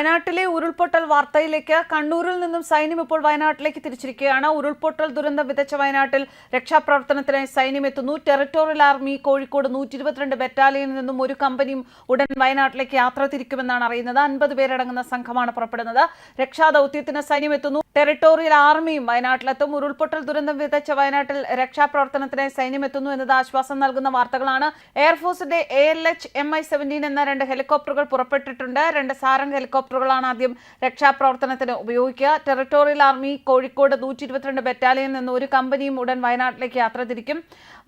വയനാട്ടിലെ ഉരുൾപൊട്ടൽ വാർത്തയിലേക്ക് കണ്ണൂരിൽ നിന്നും സൈന്യം ഇപ്പോൾ വയനാട്ടിലേക്ക് തിരിച്ചിരിക്കുകയാണ്. ഉരുൾപൊട്ടൽ ദുരന്തം വിതച്ച വയനാട്ടിൽ രക്ഷാപ്രവർത്തനത്തിനായി സൈന്യം എത്തുന്നു. ടെറിട്ടോറിയൽ ആർമി കോഴിക്കോട് നൂറ്റി ഇരുപത്തിരണ്ട് ബറ്റാലിയനിൽ നിന്നും ഒരു കമ്പനിയും ഉടൻ വയനാട്ടിലേക്ക് യാത്ര തിരിക്കുമെന്നാണ് അറിയുന്നത്. അൻപത് പേരടങ്ങുന്ന സംഘമാണ് പുറപ്പെടുന്നത്. രക്ഷാദൌത്യത്തിന് സൈന്യം എത്തുന്നു. ടെറിട്ടോറിയൽ ആർമിയും വയനാട്ടിലെത്തും. ഉരുൾപൊട്ടൽ ദുരന്തം വിതച്ച വയനാട്ടിൽ രക്ഷാപ്രവർത്തനത്തിനായി സൈന്യം എത്തുന്നു എന്നത് ആശ്വാസം നൽകുന്ന വാർത്തകളാണ്. എയർഫോഴ്സിന്റെ A L H M I seventeen എന്ന രണ്ട് ഹെലികോപ്റ്ററുകൾ പുറപ്പെട്ടിട്ടുണ്ട്. രണ്ട് സാരംഗ് ഹെലികോപ്റ്ററുകളാണ് ആദ്യം രക്ഷാപ്രവർത്തനത്തിന് ഉപയോഗിക്കുക. ടെറിട്ടോറിയൽ ആർമി കോഴിക്കോട് നൂറ്റി ഇരുപത്തിരണ്ട് ബറ്റാലിയൻ നിന്ന് ഒരു കമ്പനിയും ഉടൻ വയനാട്ടിലേക്ക് യാത്ര തിരിക്കും.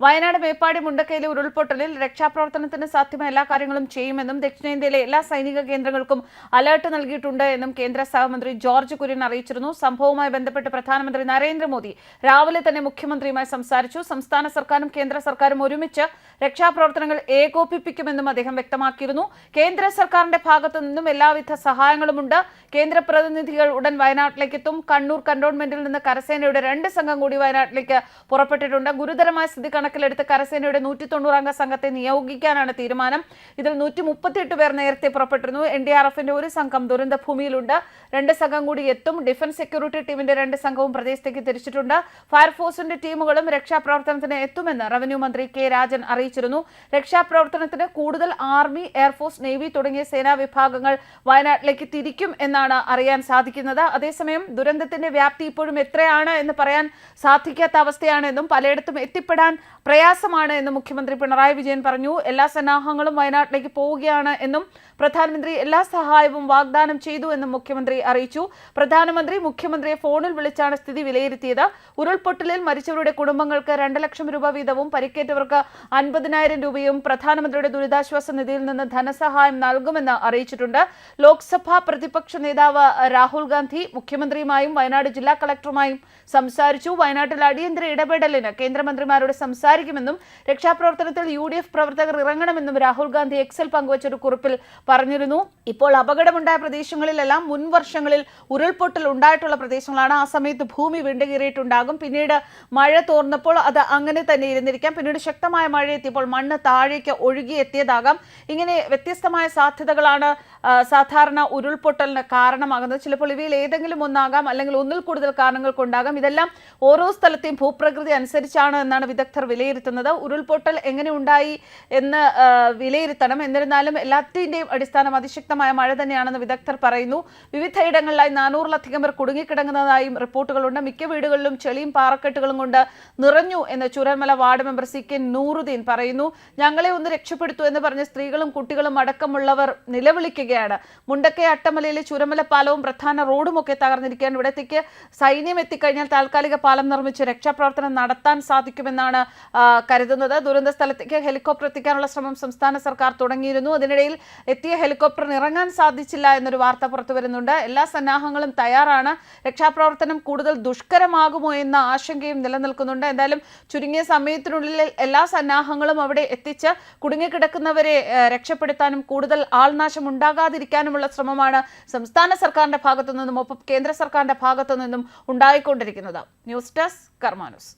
വയനാട് മേപ്പാടി മുണ്ടക്കയിലെ ഉരുൾപൊട്ടലിൽ രക്ഷാപ്രവർത്തനത്തിന് സാധ്യമായ എല്ലാ കാര്യങ്ങളും ചെയ്യുമെന്നും ദക്ഷിണേന്ത്യയിലെ എല്ലാ സൈനിക കേന്ദ്രങ്ങൾക്കും അലേർട്ട് നൽകിയിട്ടുണ്ട് എന്നും കേന്ദ്ര സഹമന്ത്രി ജോർജ് കുര്യൻ അറിയിച്ചിരുന്നു. സംഭവവുമായി ബന്ധപ്പെട്ട് പ്രധാനമന്ത്രി നരേന്ദ്രമോദി രാവിലെ തന്നെ മുഖ്യമന്ത്രിയുമായി സംസാരിച്ചു. സംസ്ഥാന സർക്കാരും കേന്ദ്ര സർക്കാരും ഒരുമിച്ച് രക്ഷാപ്രവർത്തനങ്ങൾ ഏകോപിപ്പിക്കുമെന്നും അദ്ദേഹം വ്യക്തമാക്കിയിരുന്നു. കേന്ദ്ര സർക്കാരിന്റെ ഭാഗത്തു നിന്നും എല്ലാവിധ സഹായങ്ങളുമുണ്ട്. കേന്ദ്ര പ്രതിനിധികൾ ഉടൻ വയനാട്ടിലേക്ക് എത്തും. കണ്ണൂർ കന്റോൺമെന്റിൽ നിന്ന് കരസേനയുടെ രണ്ട് സംഘം കൂടി വയനാട്ടിലേക്ക് പുറപ്പെട്ടിട്ടുണ്ട്. ഗുരുതരമായ സ്ഥിതി കണക്കിലെടുത്ത് കരസേനയുടെ നൂറ്റി തൊണ്ണൂറംഗ സംഘത്തെ നിയോഗിക്കാനാണ് തീരുമാനം. ഇതിൽ നൂറ്റി മുപ്പത്തിയെട്ട് പേർ നേരത്തെ പുറപ്പെട്ടിരുന്നു. എൻ ഡി ആർ എഫിന്റെ ഒരു സംഘം ദുരന്ത ഭൂമിയിലുണ്ട് രണ്ട് സംഘം കൂടി എത്തും. ഡിഫൻസ് സെക്യൂരിറ്റി ടീമിന്റെ രണ്ട് സംഘവും പ്രദേശത്തേക്ക് തിരിച്ചിട്ടുണ്ട്. ഫയർഫോഴ്സിന്റെ ടീമുകളും രക്ഷാപ്രവർത്തനത്തിന് എത്തുമെന്ന് റവന്യൂ മന്ത്രി കെ രാജൻ അറിയിച്ചിരുന്നു. രക്ഷാപ്രവർത്തനത്തിന് കൂടുതൽ ആർമി എയർഫോഴ്സ് നേവി തുടങ്ങിയ സേനാ വിഭാഗങ്ങൾ വയനാട്ടിലേക്ക് തിരിക്കും എന്നാണ് അറിയാൻ സാധിക്കുന്നത്. അതേസമയം ദുരന്തത്തിന്റെ വ്യാപ്തി ഇപ്പോഴും എത്രയാണ് എന്ന് പറയാൻ സാധിക്കാത്ത അവസ്ഥയാണെന്നും പലയിടത്തും എത്തിപ്പെടാൻ പ്രയാസമാണ് എന്നും മുഖ്യമന്ത്രി പിണറായി വിജയൻ പറഞ്ഞു. എല്ലാ സന്നാഹങ്ങളും വയനാട്ടിലേക്ക് പോവുകയാണ് എന്നും പ്രധാനമന്ത്രി എല്ലാ സഹായവും വാഗ്ദാനം ചെയ്തു എന്നും മുഖ്യമന്ത്രി അറിയിച്ചു. പ്രധാനമന്ത്രി മുഖ്യമന്ത്രിയെ ഫോണിൽ വിളിച്ചാണ് സ്ഥിതി വിലയിരുത്തിയത്. ഉരുൾപൊട്ടലിൽ മരിച്ചവരുടെ കുടുംബങ്ങൾക്ക് രണ്ട് ലക്ഷം രൂപ വീതവും പരിക്കേറ്റവർക്ക് അൻപതിനായിരം രൂപയും പ്രധാനമന്ത്രിയുടെ ദുരിതാശ്വാസ നിധിയിൽ നിന്ന് ധനസഹായം നൽകുമെന്ന് അറിയിച്ചിട്ടുണ്ട്. ലോക്സഭാ പ്രതിപക്ഷ നേതാവ് രാഹുൽ ഗാന്ധി മുഖ്യമന്ത്രിയുമായും വയനാട് ജില്ലാ കളക്ടറുമായും സംസാരിച്ചു. വയനാട്ടിൽ അടിയന്തര ഇടപെടലിന് കേന്ദ്രമന്ത്രിമാരോട് സംസാരിക്കുമെന്നും രക്ഷാപ്രവർത്തനത്തിൽ യു ഡി എഫ് പ്രവർത്തകർ ഇറങ്ങണമെന്നും രാഹുൽ ഗാന്ധി എക്സൽ പങ്കുവച്ചൊരു കുറിപ്പിൽ പറഞ്ഞിരുന്നു. ഇപ്പോൾ അപകടമുണ്ടായ പ്രദേശങ്ങളിലെല്ലാം മുൻ വർഷങ്ങളിൽ ഉരുൾപൊട്ടൽ ഉണ്ടായിട്ടുള്ള പ്രദേശങ്ങളാണ്. ആ സമയത്ത് ഭൂമി വിണ്ടുകീറിയിട്ടുണ്ടാകും. പിന്നീട് മഴ തോർന്നപ്പോൾ അത് അങ്ങനെ തന്നെ ഇരുന്നിരിക്കാം. പിന്നീട് ശക്തമായ മഴ എത്തിയപ്പോൾ മണ്ണ് താഴേക്ക് ഒഴുകിയെത്തിയതാകാം. ഇങ്ങനെ വ്യത്യസ്തമായ സാധ്യതകളാണ് സാധാരണ ഉരുൾപൊട്ടലിന് കാരണമാകുന്നത്. ചിലപ്പോൾ ഇവയിൽ ഏതെങ്കിലും ഒന്നാകാം അല്ലെങ്കിൽ ഒന്നിൽ കൂടുതൽ കാരണങ്ങൾ കൊണ്ടാകാം ഇതെല്ലാം ഓരോ സ്ഥലത്തെയും ഭൂപ്രകൃതി അനുസരിച്ചാണ് എന്നാണ് വിദഗ്ധർ വിലയിരുത്തുന്നത്. ഉരുൾപൊട്ടൽ എങ്ങനെ ഉണ്ടായി എന്ന് വിലയിരുത്തണം. എന്നിരുന്നാലും എല്ലാത്തിന്റെയും അടിസ്ഥാനം അതിശക്തമായ മഴ തന്നെയാണെന്ന് വിദഗ്ധർ പറയുന്നു. വിവിധയിടങ്ങളിലായി നാനൂറിലധികം പേർ കുടുങ്ങിക്കിടങ്ങുന്നതായും റിപ്പോർട്ടുകളുണ്ട്. മിക്ക വീടുകളിലും ചെളിയും പാറക്കെട്ടുകളും കൊണ്ട് നിറഞ്ഞു എന്ന് Churanmala ward member C K Nooruddin പറയുന്നു. ഞങ്ങളെ ഒന്ന് രക്ഷപ്പെടുത്തു എന്ന് പറഞ്ഞ് സ്ത്രീകളും കുട്ടികളും അടക്കമുള്ളവർ നിലവിളിക്കുകയാണ് മുണ്ടക്കൈ അട്ടമലയിലെ ചുരമല പാലവും പ്രധാന റോഡും ഒക്കെ തകർന്നിരിക്കുകയാണ്. ഇവിടത്തേക്ക് സൈന്യം എത്തിക്കഴിഞ്ഞാൽ താൽക്കാലിക പാലം നിർമ്മിച്ച് രക്ഷാപ്രവർത്തനം നടത്താൻ സാധിക്കുമെന്നാണ് കരുതുന്നത്. ദുരന്ത സ്ഥലത്തേക്ക് ഹെലികോപ്റ്റർ എത്തിക്കാനുള്ള ശ്രമം സംസ്ഥാന സർക്കാർ തുടങ്ങിയിരുന്നു. അതിനിടയിൽ എത്തിയ ഹെലികോപ്റ്ററിന് ഇറങ്ങാൻ സാധിച്ചില്ല എന്നൊരു വാർത്ത പുറത്തു വരുന്നുണ്ട്. എല്ലാ സന്നാഹങ്ങളും തയ്യാറാണ്. രക്ഷാപ്രവർത്തനം കൂടുതൽ ദുഷ്കരമാകുമോ എന്ന ആശങ്കയും നിലനിൽക്കുന്നുണ്ട്. എന്തായാലും ചുരുങ്ങിയ സമയത്തിനുള്ളിൽ എല്ലാ സന്നാഹങ്ങളും അവിടെ എത്തിച്ച് കുടുങ്ങിക്കിടക്കുന്നവരെ രക്ഷപ്പെടുത്താനും കൂടുതൽ ആൾനാശം ഉണ്ടാകാതിരിക്കാനുമുള്ള ശ്രമമാണ് സംസ്ഥാന സർക്കാരിന്റെ ഭാഗത്തു നിന്നും ഒപ്പം കേന്ദ്ര സർക്കാരിന്റെ ഭാഗത്തു നിന്നും ഉണ്ടായിക്കൊണ്ടിരിക്കുന്നത്. News desk കർമാനൂസ്.